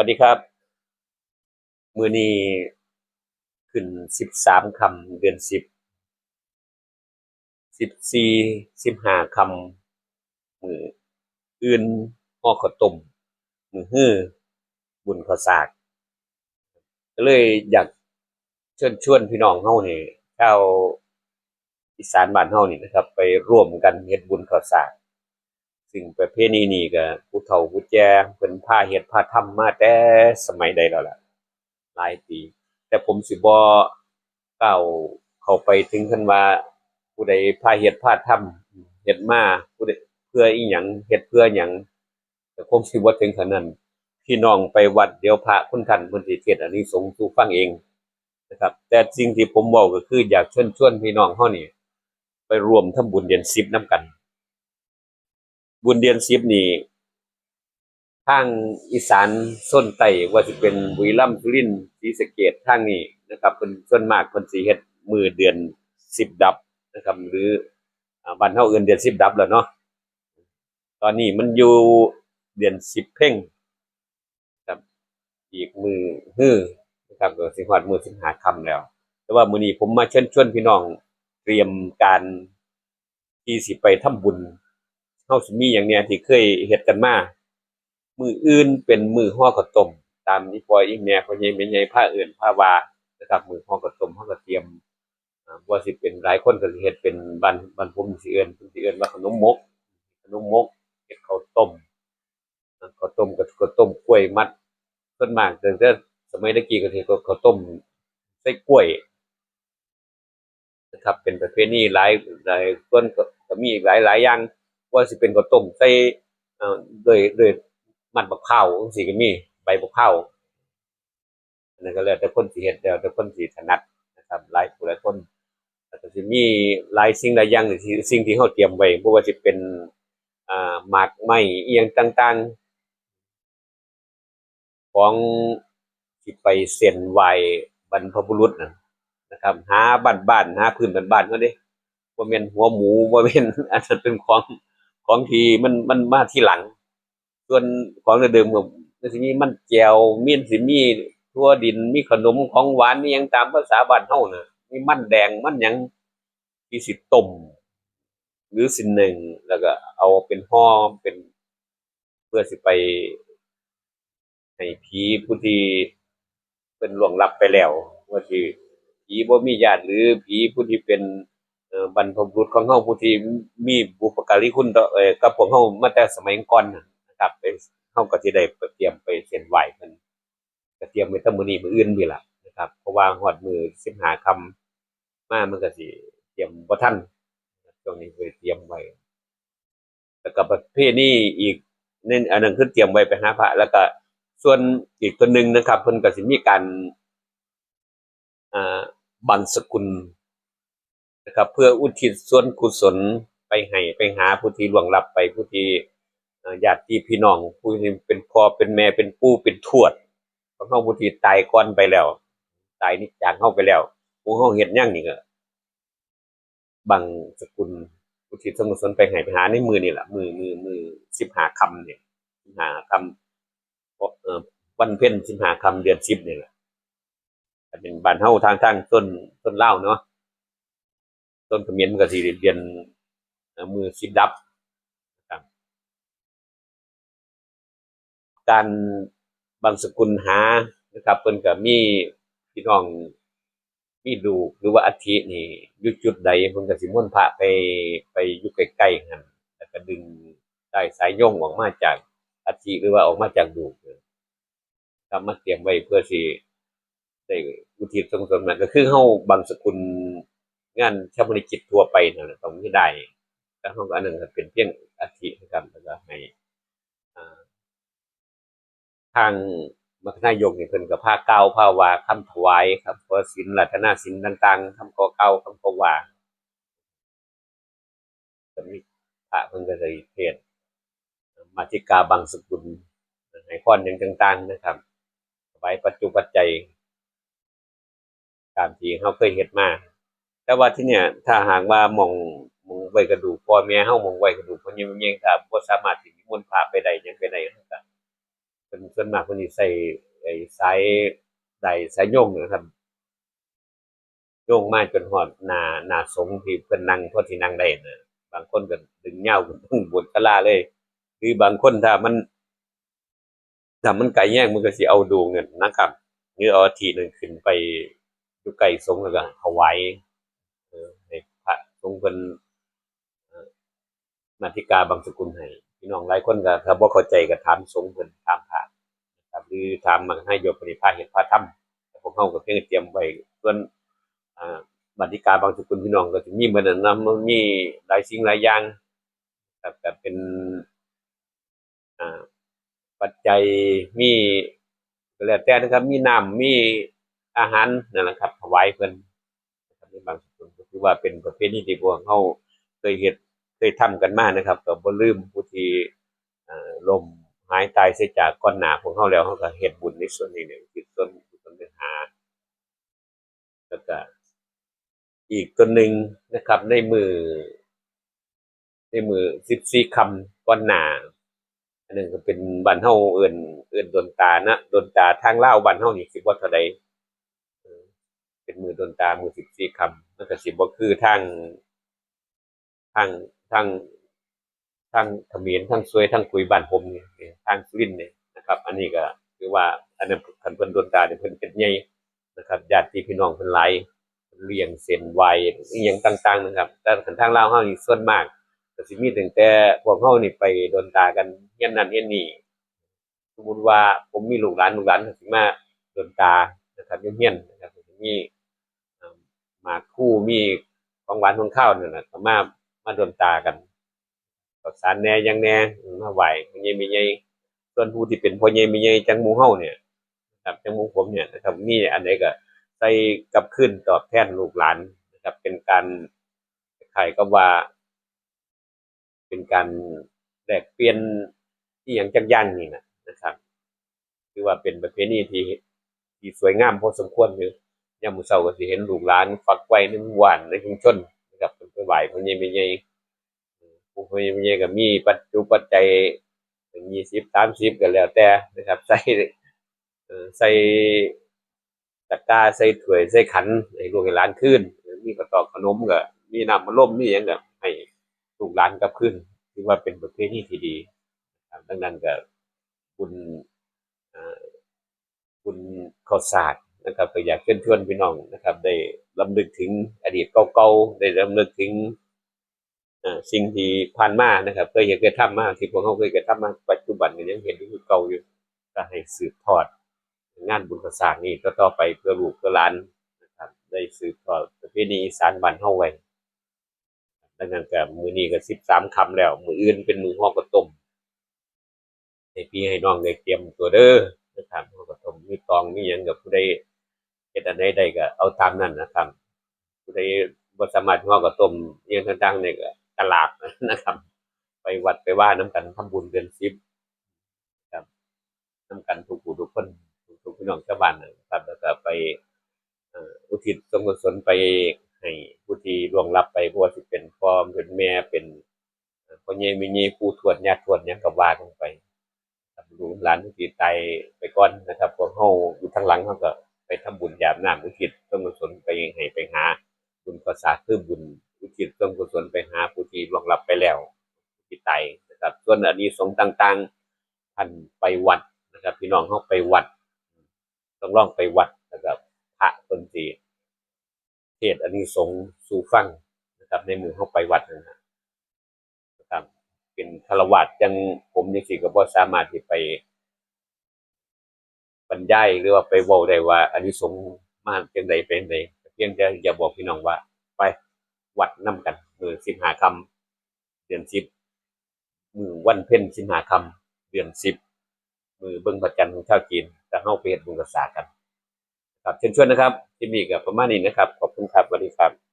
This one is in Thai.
วัสดีครับ มือนี้ขึ้นสิบสามคำเดือนสิบสิบสี่สิบห้าคำมืออื่นห่อข้าวต้มมือฮื้อบุญข้าวสากก็เลยอยากเชิญชวนพี่น้องเฮานี่ชาวอีสานบ้านเฮานี่นะครับ ไปร่วมกันเฮ็ดบุญข้าวสาก ซึ่งประเพณีนี้ก็ผู้เฒ่าผู้แก่เพิ่นพาเฮ็ดพาทำมาแต่สมัยใดแล้วล่ะหลายปี แต่ผมสิบ่ก้าเข้าไปถึงขั้นว่า ผู้ใดพาเฮ็ดพาทำเฮ็ดมาผู้ใดเพื่ออีหยังเฮ็ดเพื่อหยังแต่คงสิบ่ถึงขนาดพี่น้องไปวัดเดี๋ยวพระคุณท่านเพิ่นสิเทศอันนี้สงสู่ฟังเองนะครับ แต่สิ่งที่ผมเว้าก็คืออยากเชิญชวนพี่น้องเฮานี่ไปรวมทำบุญเดือน10นํกัน บุญเดือน10นี่ทางอีสานส้นไต้ว่าสิเป็นบุรีรัมย์สุรินทร์ศรีสะเกษทางนี้นะครับเพิ่นส่วนมากเพิ่นสิเฮ็ดมือเดือน10ดับนะครับ หรืออ่าบ้านเฮาเอิ้นเดือน10ดับแล้วเนาะตอนนี้มันอยู่เดือน10เพ่งครับ อีกมือฮื้อนะครับก็สิฮอดมื้อ15ค่ำแล้ว แต่ว่ามือนี้ผมมาเชิญชวนพี่น้องเตรียมการที่สิไปทำบุญ เฮาสิมีหยังเนี่ยที่เคยเฮ็ดกันมา มืออื่นเป็นมือห่อข้าวต้มตามที่พ่ออีแม่พ่อใหญ่แม่ใหญ่ผ้าเอื่นผ้าวานะครับมือห่อข้าวต้มเฮาก็เตรียมว่าสิเป็นหลายคนก็สิเฮ็ดเป็นบ้านบ้านผมสิเอิ้นเพิ่นสิเอิ้นว่าขนมมก ขนมมกเฮ็ดข้าวต้มข้าวต้มก็ข้าวต้มกล้วยมัดส่วนมากแต่แต่สมัยตะกี้ก็สิข้าวต้มใส่กล้วยนะครับเป็นประเพณีหลายหลายส่วนก็ก็มีอีกหลายหลายอย่าง ว่าสิเป็นข้าวต้มใส่เอ่อด้วยด้วยมันบักพร้าวจังซี่ก็มีใบบักพร้าอันนั้นก็แล้วแต่คนสิเฮ็ดแล้วแต่คนสิถนัดนะครับหลายผู้หลายคนแล้วก็สิมีหลายสิ่งหลายอย่างสิ่งที่เฮาเตรียมไว้บ่ว่าสิเป็นอ่าหมากไม้เอียงต่างๆ ของที่ไปเส้นไหวบรรพบุรุษนั่นะครับ หาบ้านบ้านหาพื้นบ้านบ้านเขาเด้ว่าแม่นหัวหมูว่าแม่นอันนั้นเป็นของ ของทีมันมันมาที่หลัง ส่วนของเดิมๆก็มันสิมีมันแจวมีนสิมีทั่วดินมีขนมของหวานนี่ยังตามภาษาบ้านเฮานะมีมันแดงมันยังที่สิต้มหรือสิหนึ่งแล้วก็เอาเป็นห่อเป็น เพื่อสิไปให้ผีผู้ที่เป็นหลวงลับไปแล้วว่าสิผีบ่มีญาติหรือผีผู้ที่เป็น บรรพบุรุษของเฮาผู้ที่มีบุพการีคุณต่อเอ่อกับพวกเฮามาแต่สมัยก่อนนะครับไปเฮาก็สิได้เตรียมไปเส้นไหว้เพิ่นก็เตรียมไว้แต่มื้อนี้มื้ออื่นนี่ล่ะนะครับเพราะว่าฮอดมื้อ15ค่ำมามันก็สิเตรียมบ่ทันช่วงนี้ก็เตรียมไว้แล้วก็ประเพณีอีกนั่นอันนั้นคือเตรียมไว้ไปหาพระแล้วก็ส่วนอีกตัวหนึ่งนะครับเพิ่นก็สิมีการอ่าบังสกุล นะครับ เพื่ออุทิศส่วนกุศลไปให้ไปหาผู้ที่หลวงลับไปผู้ที่ญาติพี่น้องผู้ที่เป็นพ่อเป็นแม่เป็นปู่เป็นทวดของเฮาผู้ที่ตายก่อนไปแล้ว ตายนี่จากเฮาไปแล้วผู้เฮาเฮ็ดหยังนี่ก็บังสกุลอุทิศส่วนกุศลไปให้ไปหาในมือนี่แหละมือมือมือ15ค่ำนี่15ค่ำเอ่อวันเพ็ญ15ค่ำเดือน10นี่แหละเป็นบ้านเฮาทางทางต้นต้นเล่าเนาะ ต้นเขมิ้นมันก็สิเรียนมือสิบดับนะครับ การบางสกุลหานะครับเพิ่นก็มีพี่น้องมีดูหรือว่าอาทินี่อยู่จุดใดเพิ่นก็สิม่วนพระไปไปอยู่ใกล้ๆกันแล้วก็ดึงได้สายโยงออกมาจากอาทิหรือว่าออกมาจากดูกครับมาเตรียมไว้เพื่อสิได้อุทิศส่งสมนั้นก็คือเฮาบางสกุล งานชาปนกิจทั่วไปนั่นแหละต้องมีได้แต่เฮาก็อันหนั้นก็เป็นเพียงอาทินะครับแล้วก็ให้ทางมัคคณายกนี่เพิ่นก็พาเกล่าวพาวาคำถวายครับเพราะศีลรัตนาศีลต่างๆคำขอเกล่าคำขอว่าก็มีพระเพิ่นก็ได้เทศมาธิกาบางสกุลให้พรอย่างต่างๆนะครับถวายปัจจุปัจจัยตามที่เขาเคยเฮ็ดมา แต่ว่าที่เนี่ยถ้าหากว่ามองมองไว้กระดูกพ่อแม่เฮามองไว้กระดูกพ่อแม่แม่ถ้าบ่สามารถสินิมนพระไปได้ยังไปได้ก็เป็นส่วนมากคนนี้ใส่ไอ้สายใดสายโยงนะครับโยงมาจนหอดหนาหนาสงที่เพิ่นนั่งพอที่นั่งได้นะบางคนก็ดึงเหย้าขึ้นบนกะลาเลย คือบางคนถ้ามันถ้ามันไก่แย่งมันก็สิเอาดูเงินนะครับหรือเอาทีหนึงขึ้นไปอยู่ไก่สงแล้วก็ถวายเออให้ สงเพิ่นนาธิกาบางสกุลให้พี่น้องหลายคนก็ถ้าบ่เข้าใจก็ถามสงเพิ่นถามพระนะครับหรือถามมาให้โยมปฏิภาเห็นพระธรรมแต่พวกเฮาก็เพียงเตรียมไว้ส่วนอ่าบัติกาบางสกุลพี่น้องก็สิมีเหมือนนั้นนะมันมีหลายสิ่งหลายอย่างครับก็เป็นอ่าปัจจัยมีก็แล้วแต่นะครับ มีน้ำมีอาหารนั่นแหละครับถวายเพิ่นในบางส่วน ก็คือว่าเป็นประเพณีที่พวกเขาเคยเฮ็ดเคยทำกันมานะครับก็บ่ลืมผู้ที่ลมหายตายเสียจากก้อนหนาของเขาแล้วเขาก็เฮ็ดบุญในส่วนนี้เนี่ยคือส่วนส่วนเนื้อหาแล้วก็อีกตัวหนึ่งนะครับ ในมือ ในมือ14คำก้อนหนาอันนึงก็เป็นบ้านเฮาเอื่นเอื่นดนตานะดนตาทางเล่าบ้านเฮานี่สิบ่าเท่าใด เป็นมือดนตามือ14คำมันก็สิบ่คือทางทางทางทางเขมรทางซวยทางกุยบ้านผมเนี่นี่ทางสุรินทร์นี่ยนะครับ อันนี้ก็คือว่าอันนั้นคันเพิ่นดนตาเนี่ยเพิ่นเป็นใหญ่นะครับญาติพี่น้องเพิ่นหลายเลี้ยงเส้นไวอีหยังต่างๆนะครับ แต่คันทางลาวเฮานี่ส่วนมากก็สิมีตั้งแต่พวกเฮานี่ไปโดนตากันเฮียนนั่นเฮียนนี่สมมุติว่าผมมีลูกหลานลูกหลานก็สิมาโดนตานะครับเฮียนนะครับมี่ มาคู่มีของหวานของข้าวนั่นน่ะมามาโดนตากันก็สารแน่ยังแน่มาไหว้พ่อใหญ่แม่ใหญ่ส่วนผู้ที่เป็นพ่อใหญ่ม่ใหญ่จังหมูเฮ้าเนี่ยนะครับจังหมูผมเนี่ยนะครับมีอันใดก็ใส่กับคืนตอบแทนลูกหลานนะครับเป็นการคล้ายๆกับว่า เป็นการแลกเปลี่ยนที่อย่างจักอย่างนี่นะนะครับ คือว่าเป็นประเพณีที่ที่สวยงามพอสมควรอยู่ ยามมื้อเช้าก็สิเห็นลูกหลานฝักไว้นหมู่บ้านในชุมชนนะครับเพิ่นไปไหว้พ่อใหญ่แม่ใหญ่ผู้พ่อใหญ่แม่ใหญ่ก็มีปัจจุปัจจัยถึง20 30ก็แล้วแต่นะครับใส่ใส่ตะกร้าใส่ถ้วยใส่ขันให้ลูกให้หลานคืนมีข้าวตอกขนมก็มีน้ำมันลมมีหยังก็ให้ลูกหลานกลับขึ้นถือว่าเป็นประเพณีที่ดีดังนั้นก็บุญอ่าบุญข้าวสาร นะครับก็อยากเชิญชวนพี่น้องนะครับ ได้ลำลึกถึงอดีตเก่าๆได้ลำลึกถึงสิ่งที่ผ่านมานะครับเคยเห็นเคยทำมาที่พวกเขาเคยกระทำมาปัจจุบันก็ยังเห็นอยู่เก่าอยู่ก็ให้สืบทอด งานบุญข้าวสารนี่ต่อไปเพื่อลูกเพื่อหลานนะครับ ได้สืบทอดประเพณีอีสานบ้านเฮาไว้ดังนั้นก็มือนี้ก็สิบสามคำแล้ว มืออื่นเป็นมือห่อกระต้มให้พี่ให้น้องได้เตรียมตัวเด้อนะครับห่อกระต้มมีตองมีหยังกับผู้ใด ฮ็ดอันใดได้ก็เอาตามนั้นนะครับผู้ใดบ่สามารถห่อกระต้มอิหยังต่างๆเนี่ยก็ตลาดนะครับ ไปวัดไปว่าน้ำกันทำบุญเดือนสิบครับน้ำกันทุกผู้ทุกคนทุกพี่น้องชาวบ้านนะครับแล้วก็ไปอุทิศส่วนกุศลไปให้ผู้ที่ล่วงลับไปบ่ว่าสิเป็นพ่อเป็นแม่เป็นพ่อใหญ่ม่ใหญ่ปู่ทวดญาติทวดหยังก็ว่าลงไปลูกหลานที่ตายไปก่อนนะครับพวกเฮาอยู่ทางหลังเฮาก็ ไปทำบุญยาบน้ำอุทิศส่วนกุศลไปให้ไปหา บุญประสาคือบุญอุทิศส่วนกุศลไปหาผู้ที่ล่วงลับไปแล้วผู้ที่ตายนะครับส่วนอานิสงส์ต่างๆท่านไปวัดนะครับ พี่น้องเฮาไปวัด ต้องลองไปวัดนะครับพระคนที่เทศอันนี้สงส์สู่ฟังนะครับ ในมือเข้าไปวัดนะครับ เป็นคารวะจังผมยังสิก็บ่สามารถที่ไป บรรยายหรือว่าไปเว้าได้ว่าอันนี้สงส์มาจังใดเป็นใดเพียงแต่อย่าบอกพี่น้องว่า ไปวัดนํกันมือ15ค่ำเดือน10มือวันเพ็ญ15ค่ำเดือน10มือเบิ่งพระจันทร์ของชาวจีนแต่เฮาไปเฮ็ดบุญกษากัน ครับเชิญชวนนะครับที่มีกับประมาณนี้นะครับ ขอบคุณครับสวัสดีครับ